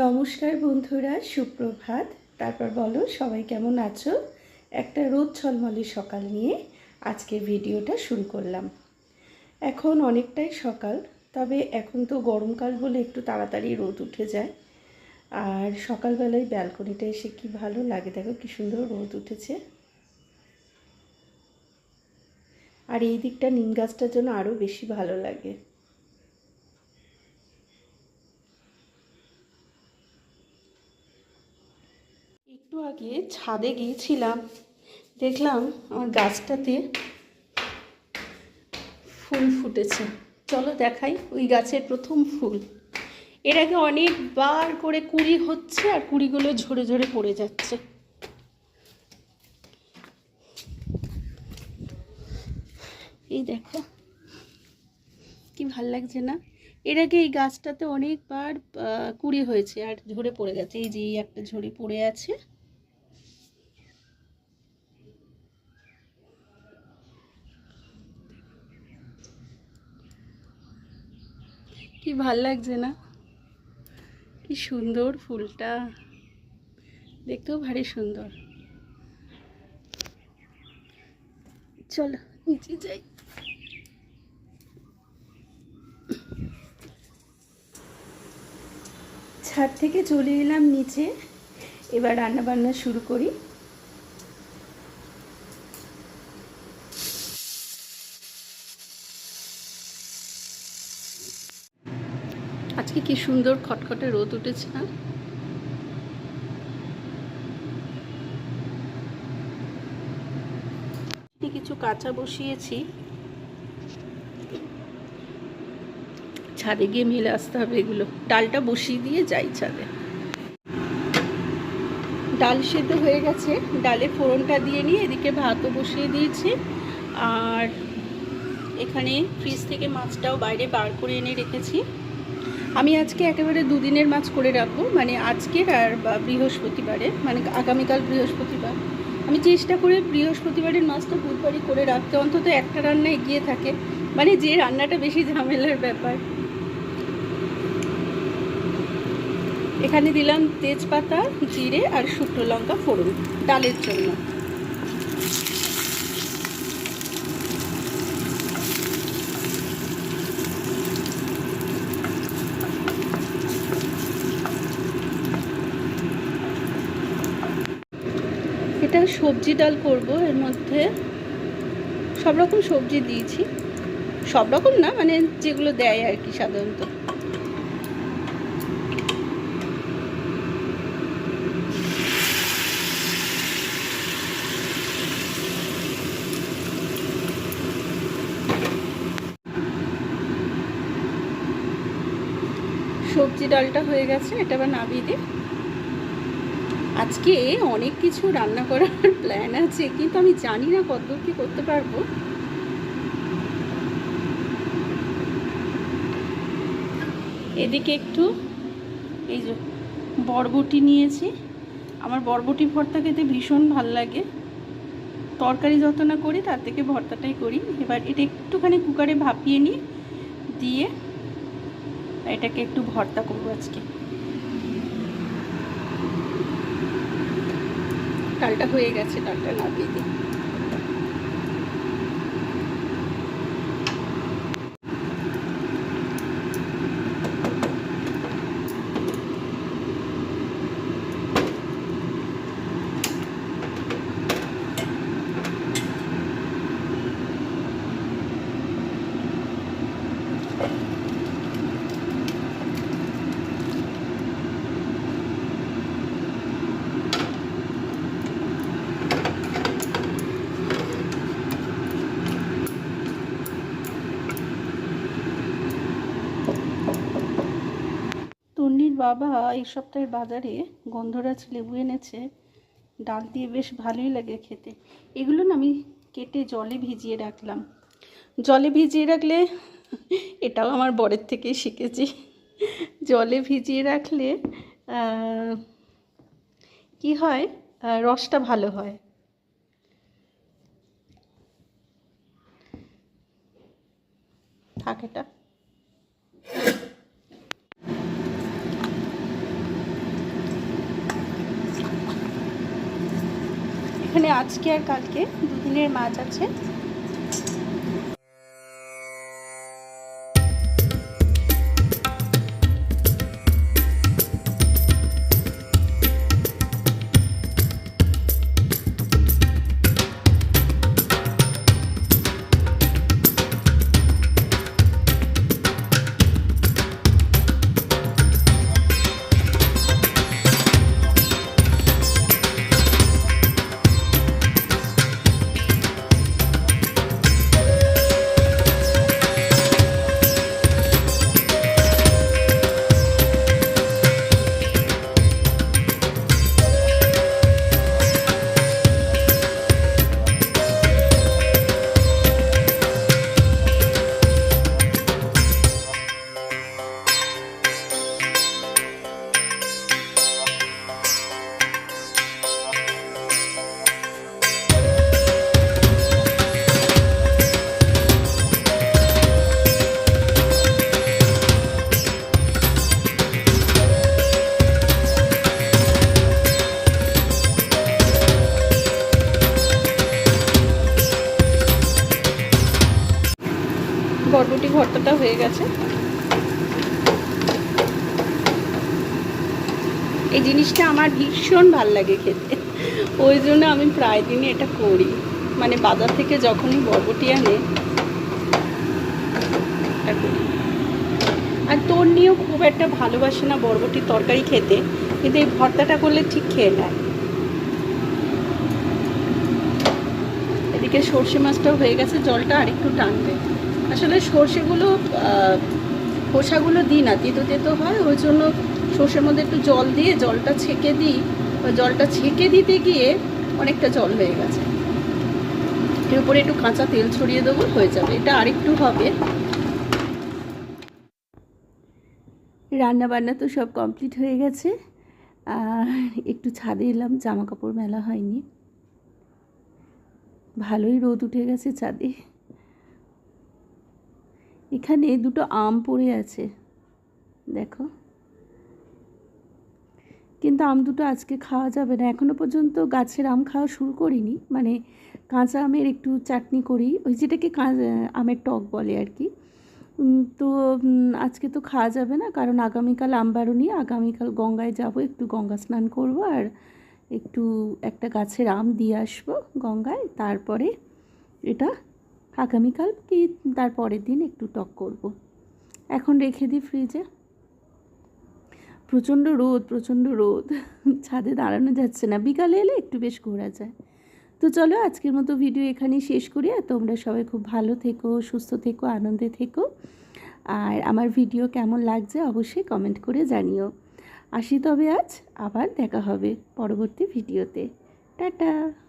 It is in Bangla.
নমস্কার বন্ধুরা, সুপ্রভাত। তারপর বলো, সবাই কেমন আছো? একটা রোদ ঝলমলে সকাল নিয়ে আজকে ভিডিওটা শুরু করলাম। এখন অনেকটাই সকাল, তবে এখন তো গরমকাল বলে একটু তাড়াতাড়ি রোদ উঠে যায়। আর সকালবেলায় ব্যালকনিটা এসে কি ভালো লাগে? দেখো কি সুন্দর রোদ উঠেছে। আর এই দিকটা নিম গাছটার জন্য আরও বেশি ভালো লাগে। একটু আগে ছাদে গিয়েছিলাম, দেখলাম আমার গাছটাতে ফুল ফুটেছে। চলো দেখাই ওই গাছের প্রথম ফুল। এর আগে অনেকবার করে কুড়ি হচ্ছে আর কুড়িগুলো ঝরে ঝরে পড়ে যাচ্ছে। এই দেখো, কি ভালো লাগছে না? এর আগে এই গাছটাতে অনেকবার কুড়ি হয়েছে আর ঝরে পড়ে গেছে। এই যে এই একটা ঝরে পড়ে আছে। কি ভালো লাগছে না? কি সুন্দর ফুলটা। দেখতেও ভারী সুন্দর। চলো, নিচে যাই। ছাদ থেকে চলে এলাম নিচে। এবার রান্না বান্না শুরু করি। আজকে কি সুন্দর খটখটে রোদ উঠেছে না? কিছু কাঁচা বসিয়েছি। ছাদে গিয়ে মেলে আসতে হবে এগুলো। ডালটা বসিয়ে দিয়ে যাই ছাদে। ডাল সেদ্ধ হয়ে গেছে। ডালে ফোড়নটা দিয়ে নিয়ে এদিকে ভাতও বসিয়ে দিয়েছি। আর এখানে ফ্রিজ থেকে মাছটাও বাইরে বার করে এনে রেখেছি। আমি আজকে একেবারে দুদিনের মাছ করে রাখব মানে আজকের আর বৃহস্পতিবারে মানে আগামীকাল বৃহস্পতিবার। আমি চেষ্টা করে বৃহস্পতিবারের মাছটা বুধবারই করে রাখতে, অন্তত একটা রান্না এগিয়ে থাকে। মানে যে রান্নাটা বেশি ঝামেলার ব্যাপার। এখানে দিলাম তেজপাতা, জিরে আর শুকনো লঙ্কা ফোড়ন, ডালের জন্য। এটা সবজি ডাল করব, এর মধ্যে সব রকম সবজি দিয়েছি। সব রকম না মানে যেগুলো দেয় আর কি সাধারণত। সবজি ডালটা হয়ে গেছে, এটা আবার নামিয়ে দিই। আজকে অনেক কিছু রান্না করার প্ল্যান আছে, কিন্তু আমি জানি না কত কি করতে পারব। এদিকে একটু এই যে বরবটি নিয়েছি। আমার বরবটি ভর্তা খেতে ভীষণ ভালো লাগে। তরকারি যত না করি, তার থেকে ভর্তাটাই করি। এবার এটা একটুখানি কুকারে ভাপিয়ে নিই, দিয়ে এটাকে একটু ভর্তা করব আজকে। ডালটা হয়ে গেছে ডালটা নামিয়ে দিই। বাবা এই সপ্তাহের বাজারে গন্ধরাজ লেবু এনেছে। ডাল দিয়ে বেশ ভালোই লাগে খেতে। এগুলো না আমি কেটে জলে ভিজিয়ে রাখলাম। জলে ভিজিয়ে রাখলে এটাও আমার বরের থেকেই শিখেছি। জলে ভিজিয়ে রাখলে কি হয়? রসটা ভালো হয়। থাক এটা এখানে আজকে আর কালকে দুদিনের মাছ আছে। ভর্তাটা হয়ে গেছে। এই জিনিসটা আমার ভীষণ ভালো লাগে খেতে। ওই জন্য আমি প্রায় দিনই এটা করি। মানে বাজার থেকে যখনই বরবটি আনে আর তোর নিয়েও খুব একটা ভালোবাসে না বরবটির তরকারি খেতে, কিন্তু এই ভর্তাটা করলে ঠিক খেয়ে নেয়। এদিকে সর্ষে মাছটাও হয়ে গেছে, জলটা আরেকটু টানবে। আসলে সর্ষেগুলো খোসাগুলো দিই না, তেতো তেতো হয়, ওই জন্য সর্ষের মধ্যে একটু জল দিয়ে জলটা ছেঁকে দিই। জলটা ছেঁকে দিতে গিয়ে অনেকটা জল হয়ে গেছে। এর উপরে একটু কাঁচা তেল ছড়িয়ে দেবো, হয়ে যাবে। এটা আরেকটু হবে। রান্না বান্না তো সব কমপ্লিট হয়ে গেছে। আর একটু ছাদে এলাম জামা কাপড় মেলা হয়নি। ভালোই রোদ উঠে গেছে ছাদে। এখানে দুটো আম পড়ে আছে। দেখো। কিন্তু আম দুটো আজকে খাওয়া যাবে না। এখনও পর্যন্ত গাছের আম খাওয়া শুরু করিনি। মানে কাঁচা আমের একটু চাটনি করি। ওই যেটাকে আমের টক বলে আর কি। তো আজকে তো খাওয়া যাবে না। কারণ আগামীকাল আমবারুনি আগামীকাল গঙ্গায় যাব। একটু গঙ্গা স্নান করব আর একটু একটা গাছের আম দিয়ে আসব গঙ্গায়। তারপরে এটা আগামীকাল কি তার পরের দিন একটু টক করব। এখন রেখে দিই ফ্রিজে। প্রচণ্ড রোদ প্রচণ্ড রোদ। ছাদে দাঁড়ানো যাচ্ছে না। বিকালে এলে একটু বেশ ঘোরা যায়। তো চলো আজকের মতো ভিডিও এখানেই শেষ করি। আর তোমরা সবাই খুব ভালো থেকো, সুস্থ থেকো, আনন্দে থেকো। আর আমার ভিডিও কেমন লাগছে অবশ্যই কমেন্ট করে জানিও। আসি তবে আজ আবার দেখা হবে পরবর্তী ভিডিওতে। টাটা!